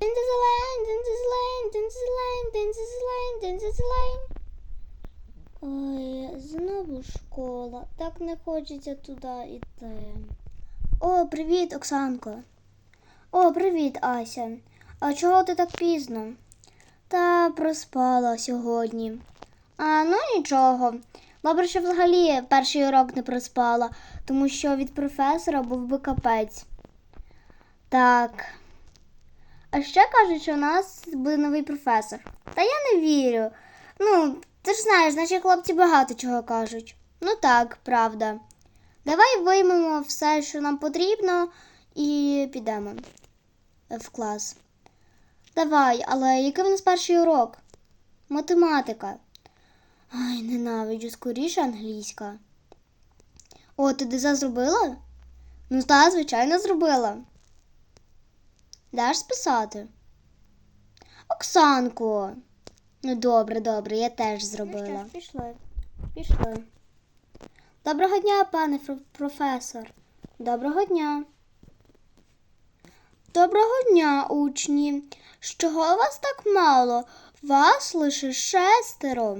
Динзелайн, динзелайн, динзелайн, динзелайн, динзелайн. Ой, знову школа. Так не хочеться туди йти. О, привіт, Оксанко. О, привіт, Ася. А чого ти так пізно? Та проспала сьогодні. А ну нічого. Добре, що взагалі перший урок не проспала, тому що від професора був би капець. Так. А ще кажуть, що у нас буде новий професор. Та я не вірю. Ну, ти ж знаєш, наші хлопці багато чого кажуть. Ну так, правда. Давай виймемо все, що нам потрібно, і підемо в клас. Давай, але який в нас перший урок? Математика. Ай, ненавиджу, скоріше англійська. О, ти ДЗ зробила? Ну, так, звичайно, зробила. Даш списати? Оксанко. Ну, добре, добре, я теж зробила. пішли. Пішли. Доброго дня, пане професор. Доброго дня. Доброго дня, учні. З чого вас так мало? Вас лише шестеро.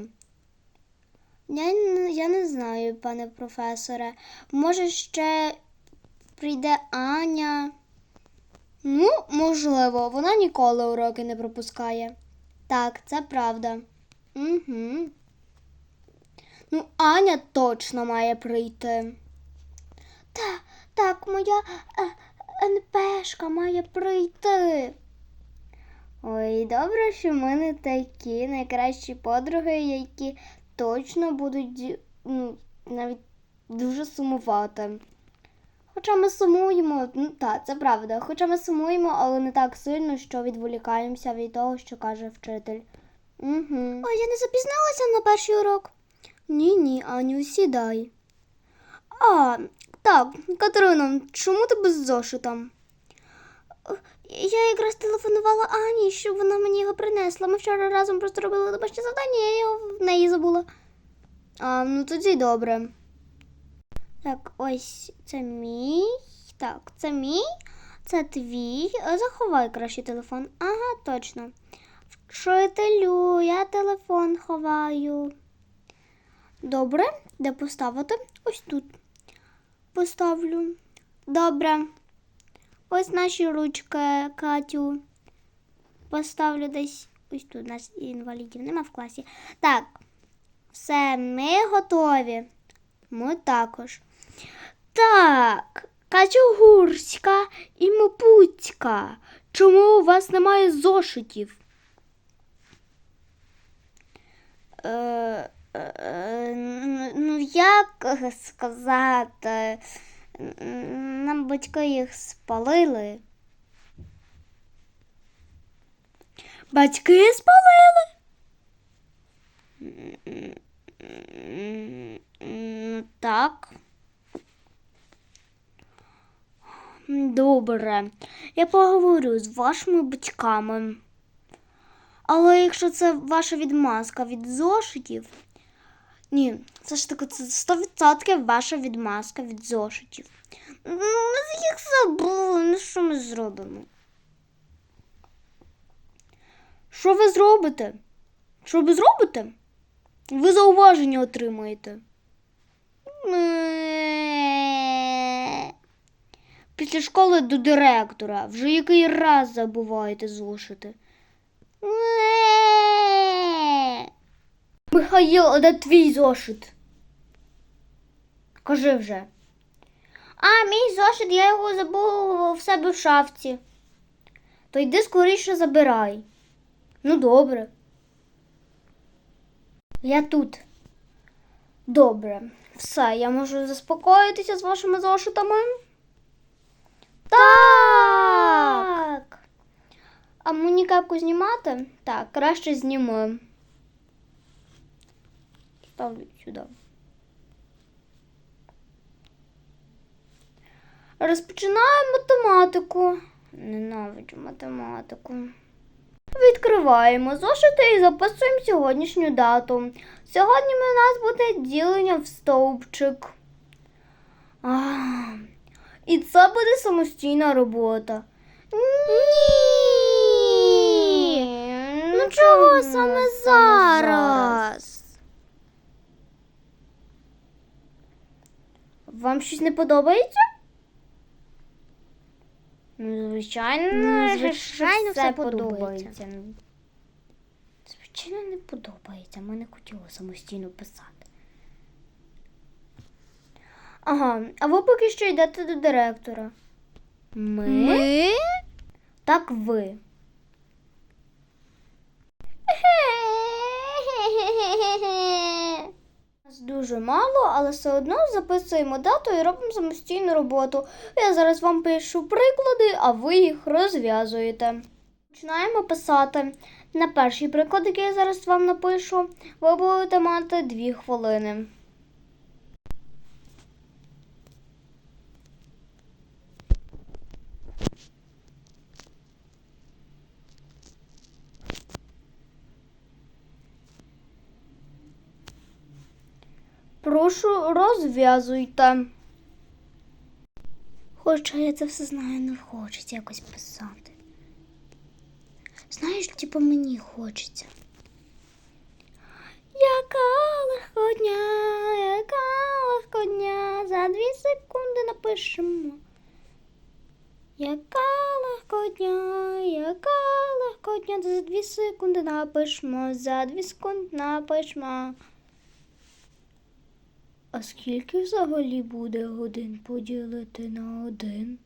Я, я не знаю, пане професоре. Може, ще прийде Аня. Ну, можливо, вона ніколи уроки не пропускає. Так, це правда. Угу. Ну, Аня точно має прийти. Та, так, моя е, НПшка має прийти. Ой, добре, що в мене такі найкращі подруги, які точно будуть ну, навіть дуже сумувати. Хоча ми сумуємо, ну так, це правда. Хоча ми сумуємо, але не так сильно, що відволікаємося від того, що каже вчитель. Угу. Ой, я не запізналася на перший урок. Ні, ні, Аню, сідай. А, так, Катерина, чому ти без зошита? Я якраз телефонувала Ані, щоб вона мені його принесла. Ми вчора разом просто робили домашнє завдання, я його в неї забула. А, ну тоді добре. Так, ось це мій. Так, це мій, це твій. Заховай краще телефон. Ага, точно. Вчителю, я телефон ховаю. Добре, де поставити? Ось тут. Поставлю. Добре. Ось наші ручки, Катю. Поставлю десь. Ось тут у нас інвалідів нема в класі. Так. Все, ми готові. Ми також. Так, Качугурська і Мопуцька. Чому у вас немає зошитів? Е, е, ну, як сказати, нам батьки їх спалили. Батьки спалили? Так. Добре. Я поговорю з вашими батьками. Але якщо це ваша відмазка від зошитів. Ні, це ж таки це 100% ваша відмазка від зошитів. Ну, Ми їх забули, ну що ми зробимо? Що ви зробите? Що ви зробите? Ви зауваження отримаєте. Після школи до директора. Вже який раз забуваєте зошити. Михаїл, а де твій зошит? Кажи вже. А, мій зошит, я його забув в себе в шафці. То йди скоріше забирай. Ну, добре. Я тут. Добре. Все, я можу заспокоїтися з вашими зошитами? Так. А мені кепку знімати? Так, краще зніму. Ставлю сюди. Розпочинаємо математику. Ненавиджу математику. Відкриваємо зошити і записуємо сьогоднішню дату. Сьогодні у нас буде ділення в стовпчик. А, і це буде самостійна робота. Ні. Ну чого саме зараз? Вам щось не подобається? Ну, звичайно, ну, звичайно, все подобається. Звичайно, не подобається. Мене хотіло самостійно писати. Ага, а ви поки що йдете до директора. Ми? Ми? Так ви. Нас дуже мало, але все одно записуємо дату і робимо самостійну роботу. Я зараз вам пишу приклади, а ви їх розв'язуєте. Починаємо писати. На перший приклад, який я зараз вам напишу, ви будете мати 2 хвилини. Прошу, розв'язуйте. Хоча я це все знаю, не хочеться якось писати. Знаєш, типу мені хочеться. Яка легкодня, яка легкодня, за дві секунди напишемо. Яка легкодня, яка легкодня, за дві секунди напишемо, за дві секунди напишемо. А скільки взагалі буде годин поділити на один?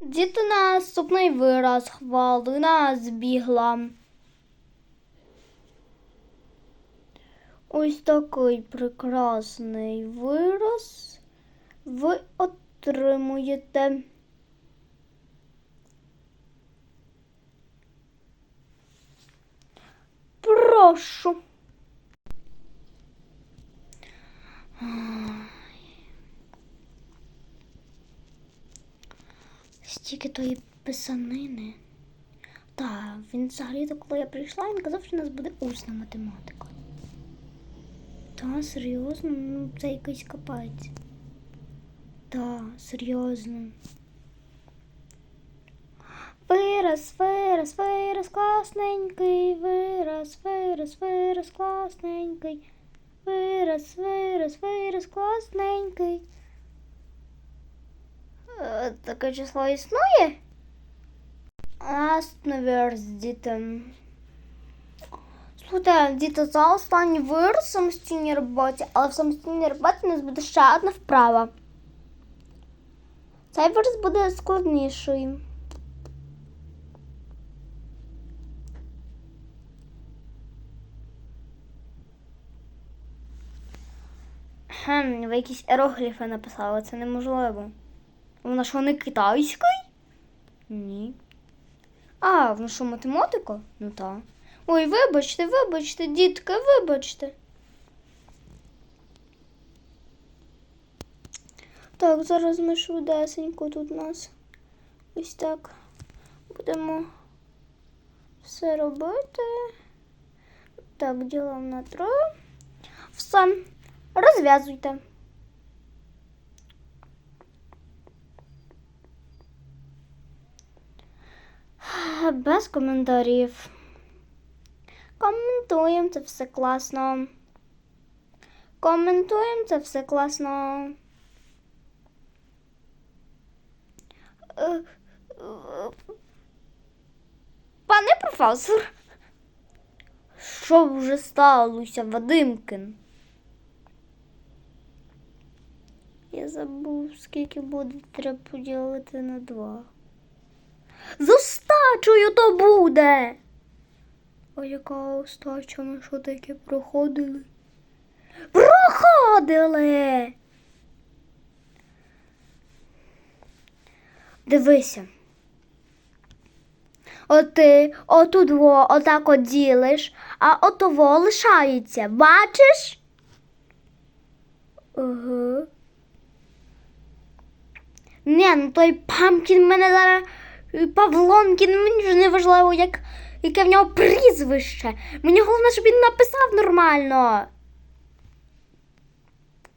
Діти наступний вираз хвалина збігла. Ось такий прекрасний вираз ви отримуєте. Прошу. Стільки тої писанини. Так, він взагалі, коли я прийшла, він казав, що у нас буде усна математика. Та, серйозно, ну це якийсь капець. Та, серйозно. Вираз, вираз, вираз, класненький, вираз, вираз, вираз, класненький. Вираз, вираз, вираз, класненький. Е, Таке число існує? Наступний вираз, діти. Слухайте, діти, це останній вираз в самостійній роботі, але в самостійній роботі у нас буде ще одна вправа. Цей вираз буде складніший. Хм, ви якісь іерогліфи написали, це неможливо. Вона що не китайський? Ні. А, вона що математика? Ну так. Ой, вибачте, вибачте, дітки, вибачте. Так, зараз ми швидесенько тут у нас ось так будемо все робити. Так, ділимо на троє. Все, розв'язуйте. Без коментарів. Коментуємо це все класно. Коментуємо це все класно. Е, е, Пане професор, що вже сталося, Вадимкин? Я забув, скільки буде треба поділити на два. З остачею то буде. А яка остача ми що таке проходили? Проходили. Дивися. От ти отут во отак от ділиш, а отово лишається. Бачиш? Ага. Не, ну той Памкін мене зараз. Е, Павлонкін, мені ж не важливо, як, яке в нього прізвище. Мені головне, щоб він написав нормально.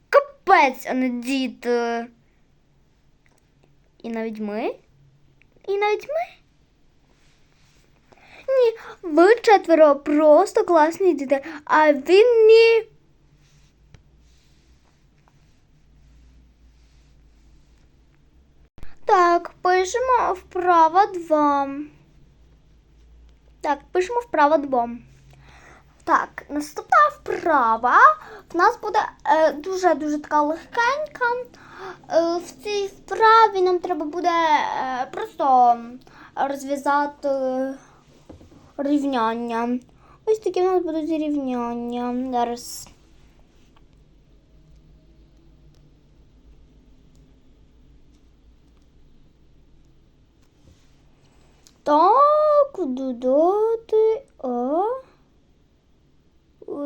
Капець, а не дід. Е. І навіть ми? І навіть ми? Ні, ви четверо просто класні діти, а він ні. Так, пишемо вправо 2. Так, пишемо вправо 2. Так, наступна вправа в нас буде е, дуже-дуже така легкенька. Е, в цій вправі нам треба буде е, просто розв'язати рівняння. Ось такі в нас будуть рівняння. Зараз. Так, додати А.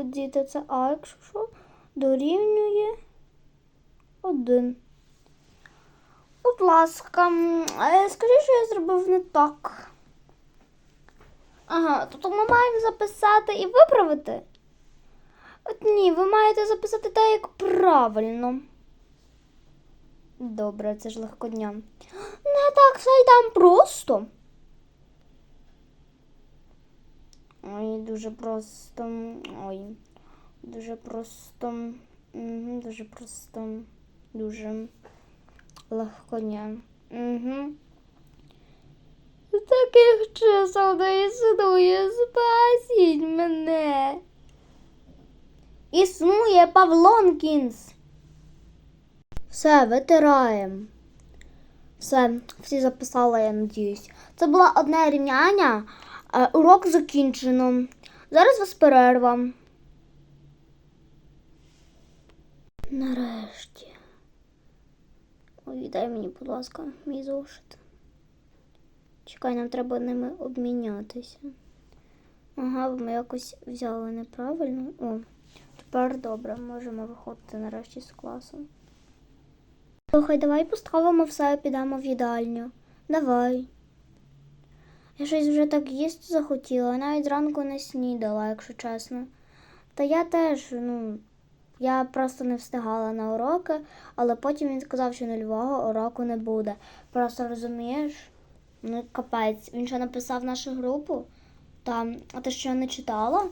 Діти, це А, якщо що, дорівнює один. Будь ласка, е, скажи, що я зробив не так. Ага, тобто ми маємо записати і виправити? От ні, ви маєте записати так, як правильно. Добре, це ж легкодня. Не так все й там просто. Ой, дуже просто. Ой. Дуже просто. Угу, дуже просто. Дуже легконя. Угу. З таких чисел не існує, спасіть мене. Існує Павлонкінс. Все, витираємо. Все, всі записали, я надіюсь. Це було одне рівняння. Е, Урок закінчено. Зараз вас перерва. Нарешті. Ой, дай мені, будь ласка, мій зошит. Чекай, нам треба ними обмінятися. Ага, ми якось взяли неправильно. О, тепер добре, можемо виходити нарешті з класу. Слухай, давай поставимо все і підемо в їдальню. Давай. Я щось вже так їсти захотіла, навіть зранку не снідала, якщо чесно. Та я теж, ну, я просто не встигала на уроки, але потім він сказав, що нульового уроку не буде. Просто розумієш? Ну, капець. Він що написав нашу групу? Там, а ти що не читала?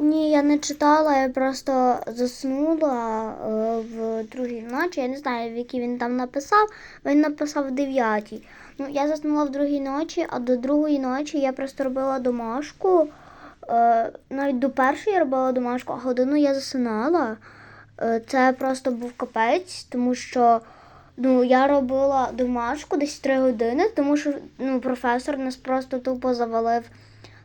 Ні, я не читала, я просто заснула е, в другій ночі. Я не знаю, в якій він там написав. Він написав в дев'ятій. Ну, я заснула в другій ночі, а до другої ночі я просто робила домашку. Е, навіть до першої я робила домашку, а годину я засинала. Е, це просто був капець, тому що ну, я робила домашку десь три години, тому що ну, професор нас просто тупо завалив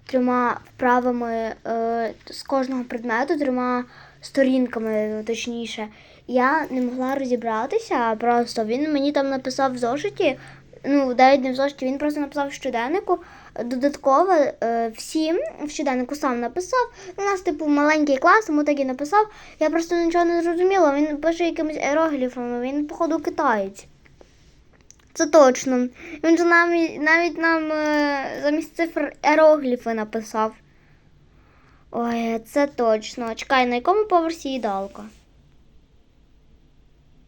трьома вправами е, з кожного предмету, трьома сторінками, точніше. Я не могла розібратися, просто він мені там написав в зошиті. Ну, навіть не в зошиті, він просто написав в щоденнику. Додатково е, всім в щоденнику сам написав. У нас, типу, маленький клас, тому так і написав. Я просто нічого не зрозуміла. Він пише якимись аерогліфами, він, походу, китаєць. Це точно. Він же нам, навіть нам е, замість цифр аерогліфи написав. Ой, це точно. Чекай, на якому поверсі їдалка?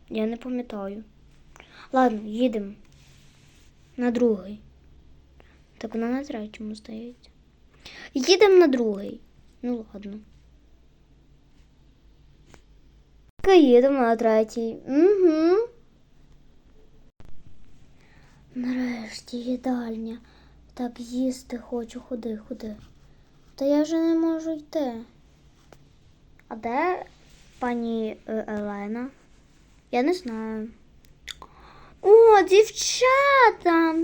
Я не пам'ятаю. Ладно, їдемо. На другий. Так вона на третьому здається. Їдемо на другий. Ну ладно. Так, Їдемо на третій. Угу. Нарешті їдальня. Так їсти хочу, ходи, ходи. Та я вже не можу йти. А де пані е, Елена? Я не знаю. О, дівчата!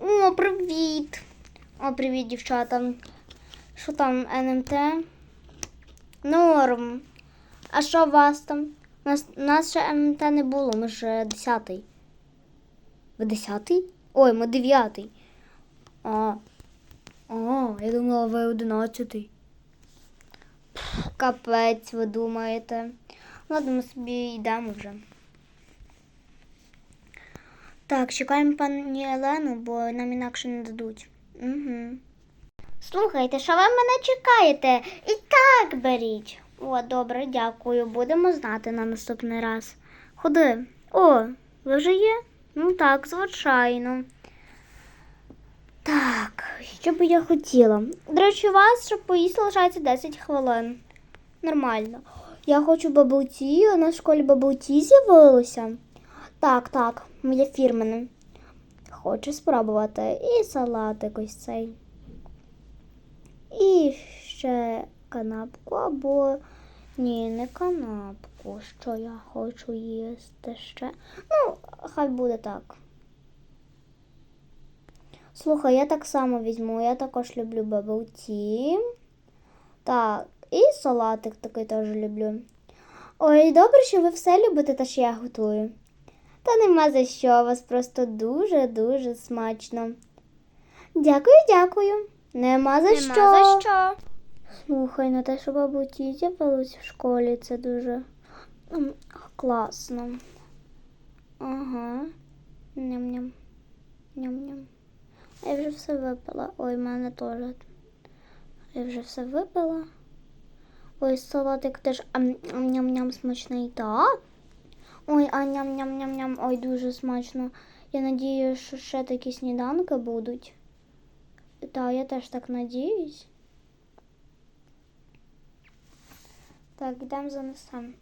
О, привіт! О, привіт, дівчата. Що там, НМТ? Норм. А що у вас там? У нас, у нас ще НМТ не було, ми ж десятий. Ви десятий? Ой, ми дев'ятий. А. А, я думала, ви одинадцятий. Капець, ви думаєте. Ладно, ми собі йдемо вже. Так, чекаємо пані Елену, бо нам інакше не дадуть. Угу. Слухайте, що ви мене чекаєте? І так беріть. О, добре, дякую. Будемо знати на наступний раз. Ходи. О, ви вже є? Ну так, звичайно. Так, що би я хотіла? До речі, у вас, щоб поїсти, лишається 10 хвилин. Нормально. Я хочу бабуті, у нас в школі бабуті з'явилося. Так, так, моє фірмене. хочу спробувати. І салатик ось цей. І ще канапку або ні, не канапку, що я хочу їсти ще. Ну, хай буде так. Слухай, я так само візьму. Я також люблю tea. Так, і салатик такий теж люблю. Ой, добре, що ви все любите, та що я готую. Та нема за що, у вас просто дуже-дуже смачно. Дякую, дякую. Нема за що. за що. Слухай, на те, що бабуті з'явилась в школі, це дуже класно. Ага. Ням-ням. Ням-ням. Я вже все випила. Ой, в мене теж. Я вже все випила. Ой, салатик теж ням-ням смачний, так? Ой, а ням-ням-ням-ням. Ой, дуже смачно. Я надію, що ще такі сніданки будуть. Так, я теж так надіюсь. Так, йдемо занесемо.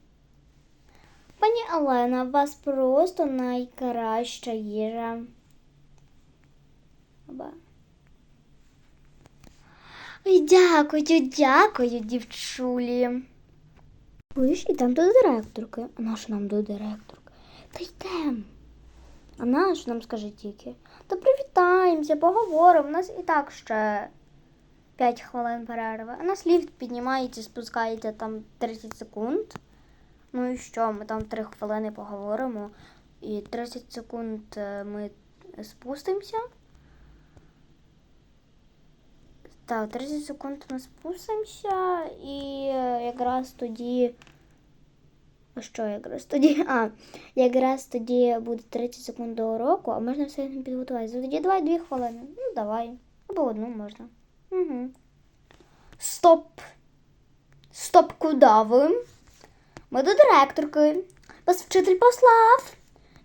Пані Олена, у вас просто найкраща їжа. Ой, дякую, дякую, дівчулі. Виш, ідемо до директорки. А на що нам до директорки? Та йдемо. А на що нам скаже тільки? Та привітаємося, поговоримо. У нас і так ще 5 хвилин перерви. А нас ліфт піднімається, спускається там 30 секунд. Ну і що? Ми там 3 хвилини поговоримо. І 30 секунд е, ми спустимося. Так, 30 секунд ми спустимося і е, якраз тоді. А що якраз тоді? А, якраз тоді буде 30 секунд до уроку, а можна все підготуватися. Тоді давай 2 хвилини. Ну, давай. Або одну можна. Угу. Стоп. Стоп, куди ви? Ми до директорки. Вас вчитель послав.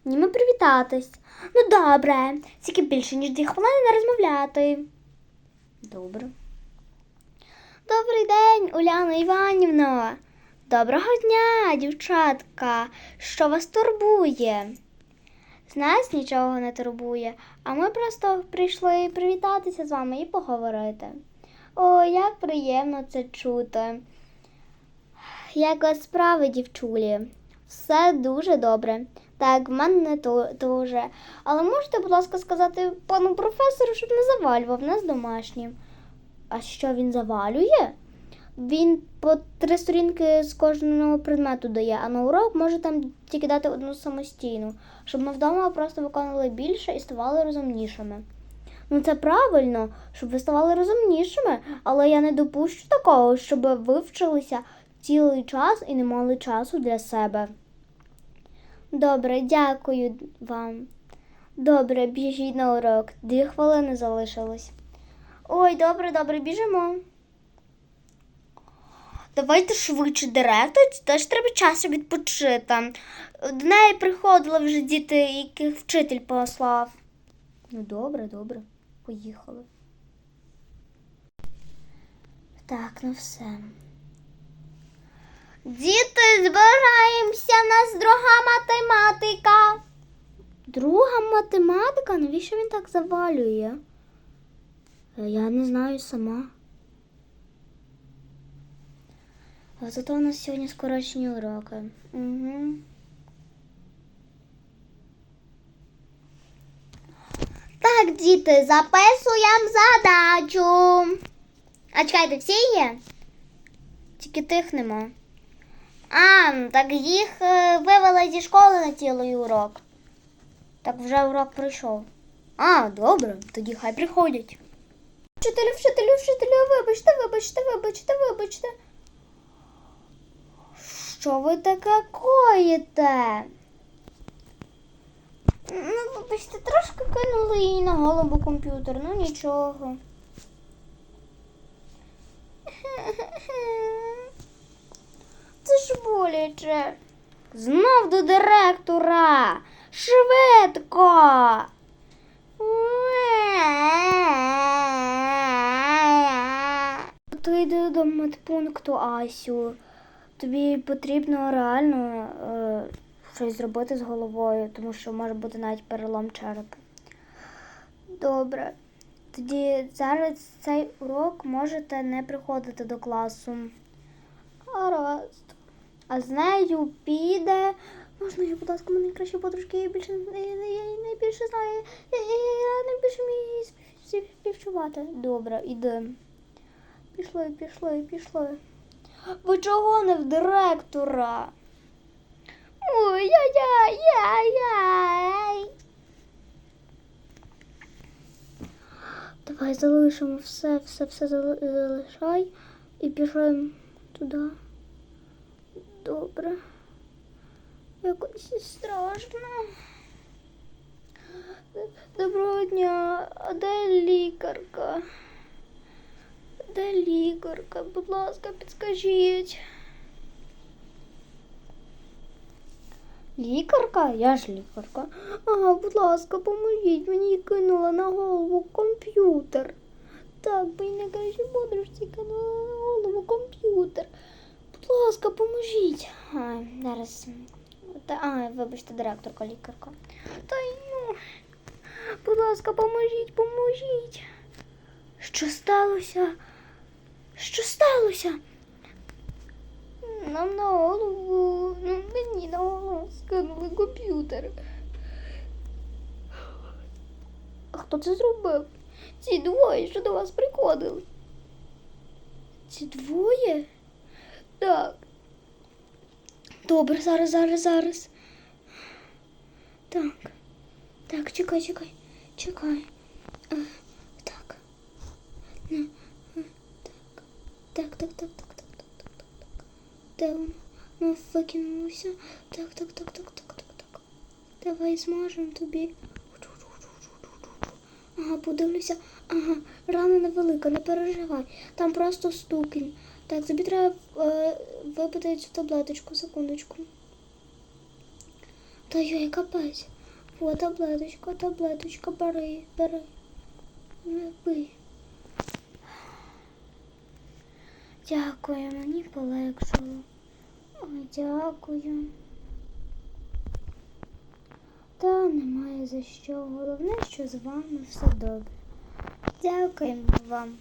Німи привітатись. Ну добре, тільки більше, ніж дві хвилини не розмовляти. Добре. Добрий день, Уляна Іванівна. Доброго дня, дівчатка. Що вас турбує? З нас нічого не турбує, а ми просто прийшли привітатися з вами і поговорити. О, як приємно це чути. Як справи, дівчулі? Все дуже добре. Так, в мене то- теж. Але можете, будь ласка, сказати пану професору, щоб не завалював нас домашнім. А що він завалює? Він по три сторінки з кожного предмету дає, а на урок може там тільки дати одну самостійну, щоб ми вдома просто виконували більше і ставали розумнішими. Ну це правильно, щоб ви ставали розумнішими, але я не допущу такого, щоб ви вчилися цілий час і не мали часу для себе. Добре, дякую вам. Добре, біжіть на урок. Дві хвилини залишилось. Ой, добре, добре, біжимо. Давайте швидше директор, теж треба часу відпочити. До неї приходили вже діти, яких вчитель послав. Ну, добре, добре, поїхали. Так, ну все. Діти, збираємося, нас друга математика. Друга математика? Навіщо він так завалює? Е, Я не знаю сама. А зато у нас сьогодні скорочені уроки. Угу. Так, діти, записуємо задачу. А чекайте, всі є? Тільки тих нема. А, так їх е, вивели зі школи на цілий урок. Так вже урок пройшов. А, добре, тоді хай приходять. Вчителю, вчителю, вчителю, вибачте, вибачте, вибачте, вибачте. Що ви таке коїте? Ну, вибачте, трошки кинули їй на голову комп'ютер, ну нічого. Це ж боляче. Знов до директора. Швидко. Ти йди до медпункту, Асю. Тобі потрібно реально е, щось зробити з головою, тому що може бути навіть перелом черепу. Добре. Тоді зараз цей урок можете не приходити до класу. Гаразд. А з нею піде. Можна я, будь ласка, мене найкраща подружки, я більше я, я, найбільше знаю. Я, я, я найбільше вмію спів- спів- співчувати. Добре, іди. Пішли, пішли, пішли. Ви чого не в директора? Ой-яй-яй-яй-яй. Давай залишимо все, все, все залишай і біжимо туди. Добре. Якось страшно. Доброго дня. А де лікарка? Де лікарка? Будь ласка, підскажіть. Лікарка? Я ж лікарка. Ага, будь ласка, поможіть. Мені кинула на голову комп'ютер. Так, мені найкраще подружці кинула на голову комп'ютер. Будь ласка, поможіть. А, зараз. Та, а, вибачте, директорка, лікарка. Та ну. Будь ласка, поможіть, поможіть. Що сталося? Що сталося? Нам на голову, ну, мені на голову скинули комп'ютер. А хто це зробив? Ці двоє, що до вас приходили. Ці двоє? Так. Добре, зараз, зараз, зараз. Так. Так, чекай, чекай, чекай. А, так. Не. А, так. Так, так, так, так, так, так, так, так. Де воно? Воно викинулося. Так, так, так, так, так, так, так. Давай зможемо тобі. Ага, подивлюся. Ага, рана невелика, не переживай. Там просто стукінь. Так, тобі треба е, випити цю таблеточку, секундочку. Та йой, капець. О, таблеточка, таблеточка, бери, бери. Випий. Дякую, мені полегшало. Ой, дякую. Та немає за що. Головне, що з вами все добре. Дякуємо вам.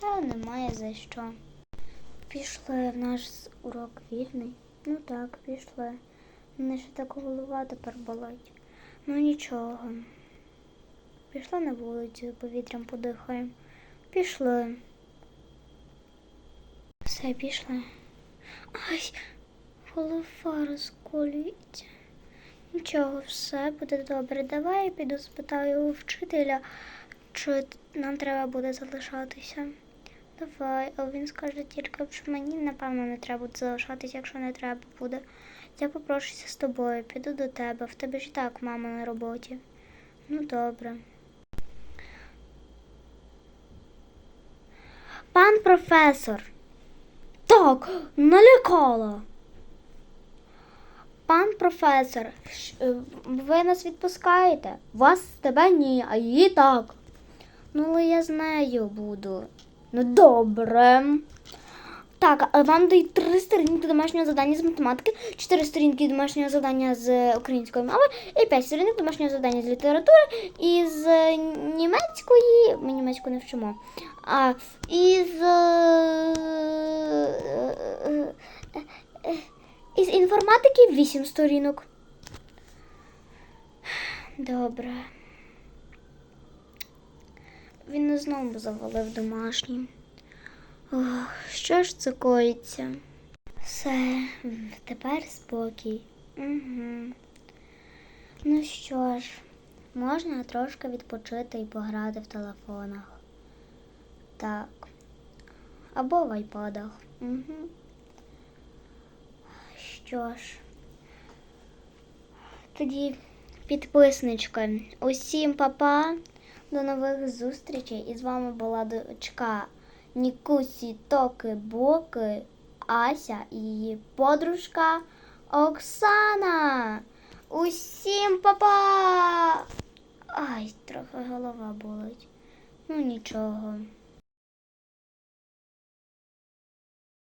Та немає за що. Пішли в наш урок вільний. Ну так, пішли. Мене ще так голова тепер болить. Ну нічого. Пішли на вулицю, повітрям подихаємо. Пішли. Все, пішли. Ай, голова розколюється. Нічого, все буде добре. Давай я піду спитаю у вчителя, чи нам треба буде залишатися. Давай, а він скаже тільки, що мені, напевно, не треба буде залишатися, якщо не треба буде. Я попрошуся з тобою, піду до тебе. В тебе ж і так мама на роботі. Ну, добре. Пан професор. Так, налякала. Пан професор, е, ви нас відпускаєте? Вас тебе ні, а її так. Ну, але я з нею буду. Ну, добре. Так, вам дають три сторінки домашнього завдання з математики, чотири сторінки домашнього завдання з української мови і п'ять сторінок домашнього завдання з літератури і з німецької. Ми німецьку не вчимо. А і з. е, Із інформатики вісім сторінок. Добре. Він знову завалив домашній. Ох, що ж це коїться? Все, тепер спокій. Угу. Ну що ж, можна трошки відпочити і пограти в телефонах. Так. Або в айпадах. Угу. Що ж, тоді підписничка. Усім папа. До нових зустрічей. І з вами була дочка Нікусі Токи Боки, Ася і її подружка Оксана. Усім папа! Ай, трохи голова болить. Ну нічого.